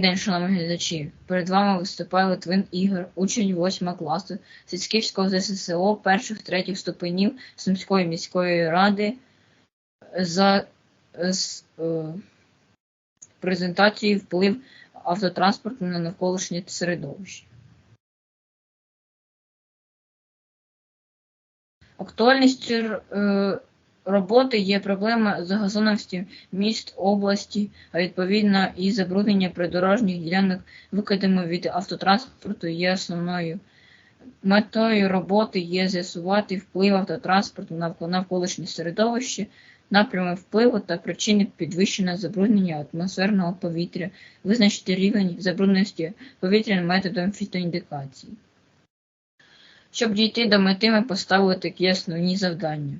день, шановні глядачі. Перед вами виступає Литвин Ігор, учень 8 класу Сицьківського ЗССО перших третіх ступенів Сумської міської ради за с- е, презентацією вплив автотранспорту на навколишнє середовище. Актуальністю е, роботи є проблема загазованості міст області, а відповідно і забруднення придорожніх ділянок викидами від автотранспорту є основною. Метою роботи є з'ясувати вплив автотранспорту на навколишнє середовище, напрями впливу та причини підвищеного забруднення атмосферного повітря, визначити рівень забрудненості повітря методом фітоіндикації. Щоб дійти до мети, ми поставили такі основні завдання.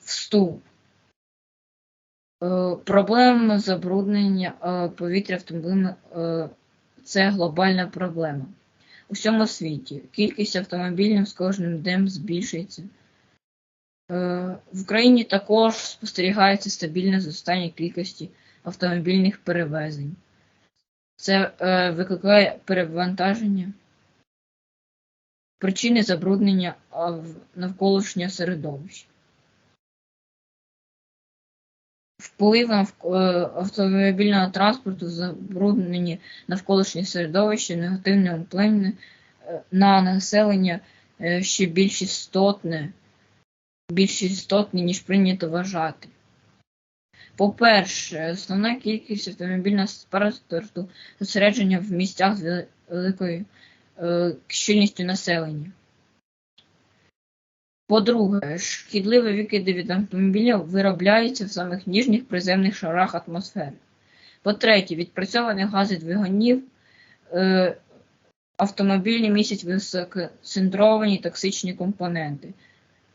Вступ. Е, Проблема забруднення е, повітря автомобілями е, це глобальна проблема. У всьому світі кількість автомобілів з кожним днем збільшується. В Україні також спостерігається стабільне зростання кількості автомобільних перевезень. Це викликає перевантаження, причини забруднення в- навколишнього середовища. Вплив навк- е, автомобільного транспорту забруднені навколишнє середовище негативне вплине е, на населення е, ще більш істотне, більш істотне, ніж прийнято вважати. По-перше, основна кількість автомобільного транспорту зосередження в місцях з великою щільністю населення. По-друге, шкідливі викиди від автомобілів виробляються в самих ніжніх приземних шарах атмосфери. По-третє, відпрацьовані гази двигунів е, автомобілі містять високоцентровані токсичні компоненти,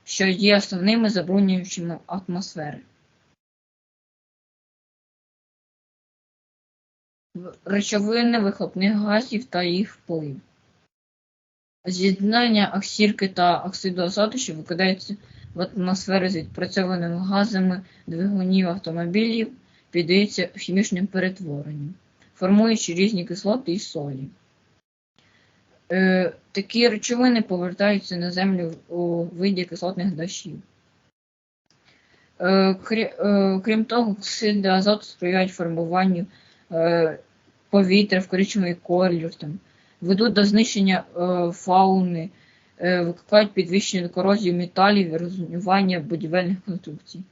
що є основними забруднюючими атмосфери. Речовини вихлопних газів та їх вплив. З'єднання оксірки та оксиду азоту, що викидаються в атмосферу з відпрацьованими газами двигунів автомобілів, піддаються хімічним перетворенням, формуючи різні кислоти і солі. Е, такі речовини повертаються на землю у виді кислотних дощів. Е, е, крім того, оксиди азоту сприяють формуванню е, повітря в коричневий колір, там, ведуть до знищення е, фауни, е, викликають підвищення корозії металів і розруйнування будівельних конструкцій.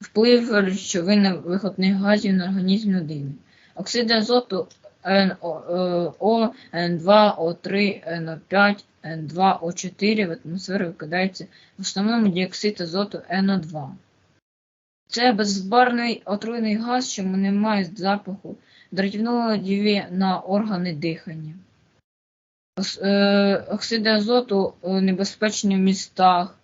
Вплив речовин вихлопних газів на організм людини. Оксиди азоту НО, Н2, О3, НО5, Н2, О4 в атмосферу викидаються в основному діоксид азоту НО2. Це безбарний отруйний газ, що не має запаху, дратівного діє на органи дихання. Е, Оксиди азоту небезпечні в містах,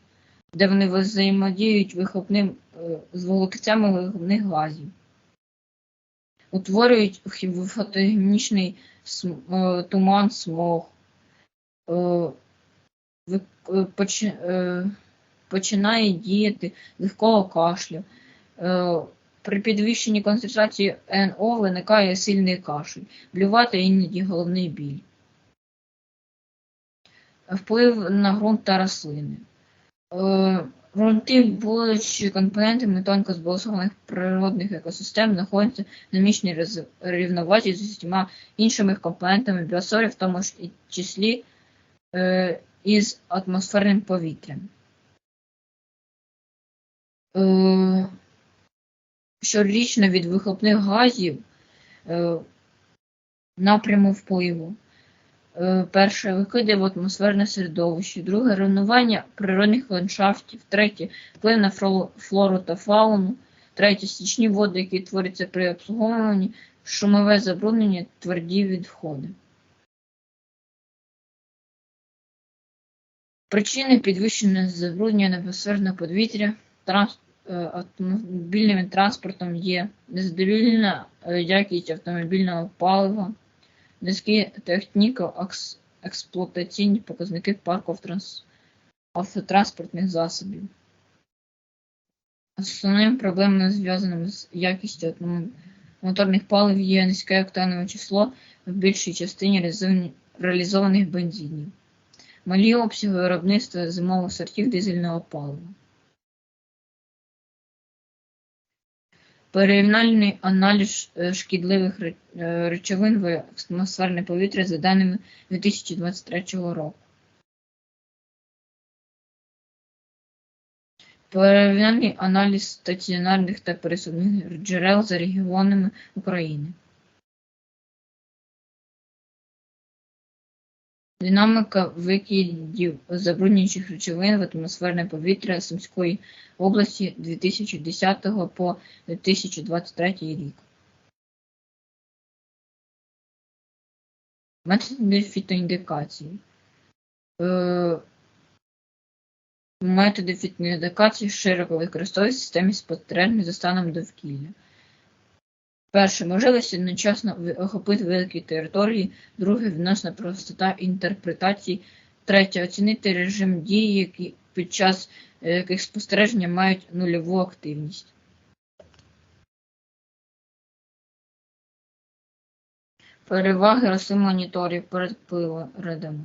де вони взаємодіють вихлопним е, з вуглекислими вихлопних газів. Утворюють фотогенічний е, туман, смог. Починає діяти легкого кашлю. Е, При підвищенні концентрації НО виникає сильний кашель, блювати іноді головний біль. Вплив на ґрунт та рослини. Е, Ґрунти, будучи компонентами тонко збалансованих природних екосистем, знаходяться в динамічній роз- рівновазі з усіма іншими компонентами біосфери, в тому ж числі е, із атмосферним повітрям. Щорічно від вихлопних газів е, напряму впливу. Е, Перше викиди в атмосферне середовище, друге руйнування природних ландшафтів, третє вплив на флору та фауну, третє стічні води, які творяться при обслуговуванні, шумове забруднення, тверді відходи. Причини підвищеного забруднення атмосферного повітря транс, е, автомобільним транспортом є незадовільна е, якість автомобільного палива, низькі техніко-експлуатаційні показники парку автотранс- автотранспортних засобів. Основними проблемами, зв'язаними з якістю моторних палив, є низьке октанове число в більшій частині реалізованих бензинів, малі обсяги виробництва зимових сортів дизельного палива. Порівняльний аналіз е, шкідливих е, речовин в атмосферне повітря за даними 2023 року. Порівняльний аналіз стаціонарних та пересувних джерел за регіонами України. Динаміка викидів забруднюючих речовин в атмосферне повітря Сумської області 2010 по 2023 рік. Методи фітоіндикації. Е, Методи фітоіндикації широко використовують в системі спостереження за станом довкілля. Перше, можливість одночасно охопити великі території. Друге, відносна простота інтерпретації. Третє, оцінити режим дії, які під час е, яких спостереження мають нульову активність. Переваги рослин моніторів перед приладами.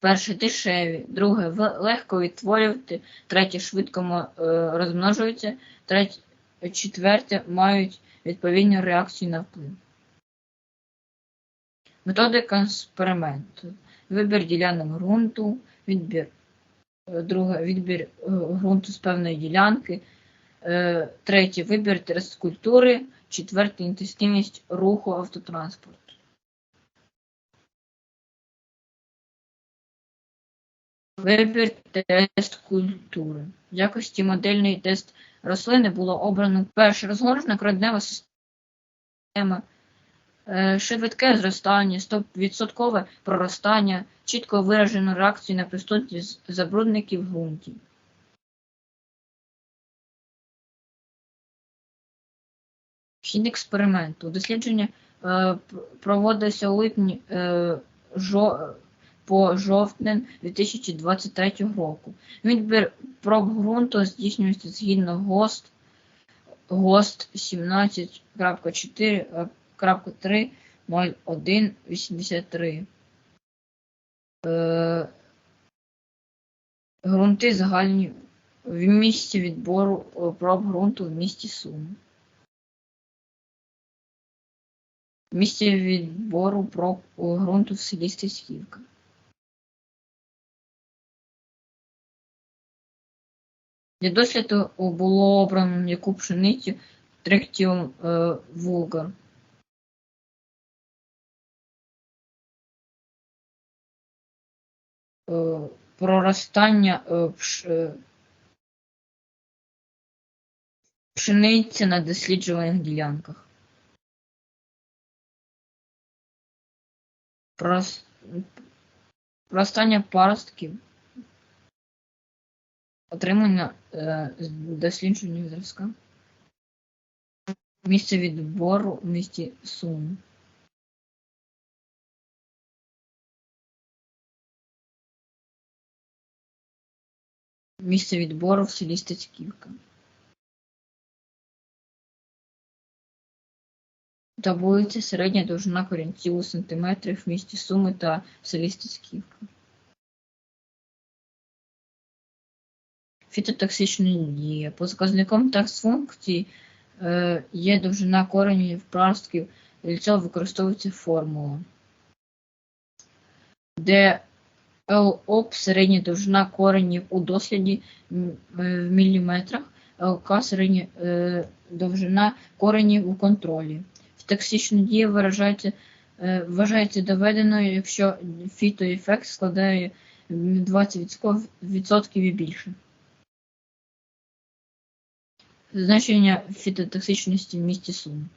Перше дешеві, друге легко відтворювати, третє швидко е, розмножуються, третє, четверте мають відповідну реакцію на вплив. Методика експерименту. Вибір ділянок ґрунту, відбір. е, Друге відбір е, ґрунту з певної ділянки. Е, Третє вибір терескультури. Четверте інтенсивність руху автотранспорту. Вибір тест культури. Якості модельний тест рослини було обрано перше розгорожна краднева система, е, швидке зростання, 100% проростання, чітко виражену реакцію на присутність забрудників в ґрунті. Хід експерименту. Дослідження е, проводилося у липні е, жо, по жовтень 2023 року. Відбір проб ґрунту здійснюється згідно ГОСТ, ГОСТ 17.4.3.0183. Е, Ґрунти загальні в місці відбору е, проб ґрунту в місті Суми. Місце відбору проб е, ґрунту в селі Стецьківка. Для досліду було обрано м'яку пшеницю Трихтіум е, вулгар. Е, проростання е, пш, пшениці на досліджуваних ділянках. Проростання паростків. Отримання е, дослідження зразка. Місце відбору в місті Сум. Місце відбору в селі Стецьківка. Таблиця середня довжина корінців у сантиметрів в місті Суми та в селі Стецьківка. Фітотоксичні дії. По сказником такс-функції е, є довжина коренів паростків, для цього використовується формула. Де ЛОП середня довжина коренів у досліді е, в міліметрах, ЛК середня е, довжина коренів у контролі. Токсична дія виражається, е, вважається доведеною, якщо фітоефект складає 20% і більше. Значення фітотоксичності в місті Сум.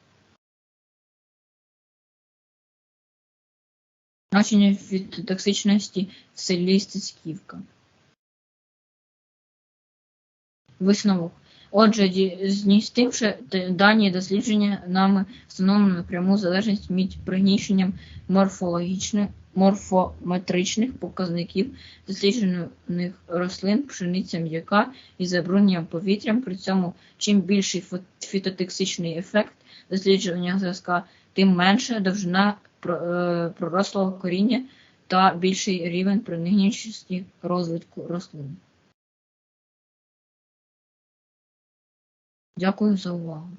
Значення фітотоксичності в селі Стецьківка. Висновок. Отже, змістивши дані дослідження, нами встановлено пряму залежність між пригніченням морфологічних морфометричних показників досліджених рослин, пшениця м'яка і забрудненням повітрям. При цьому чим більший фітотоксичний ефект досліджування зразка, тим менша довжина е, пророслого коріння та більший рівень принагнічності розвитку рослин. Дякую за увагу.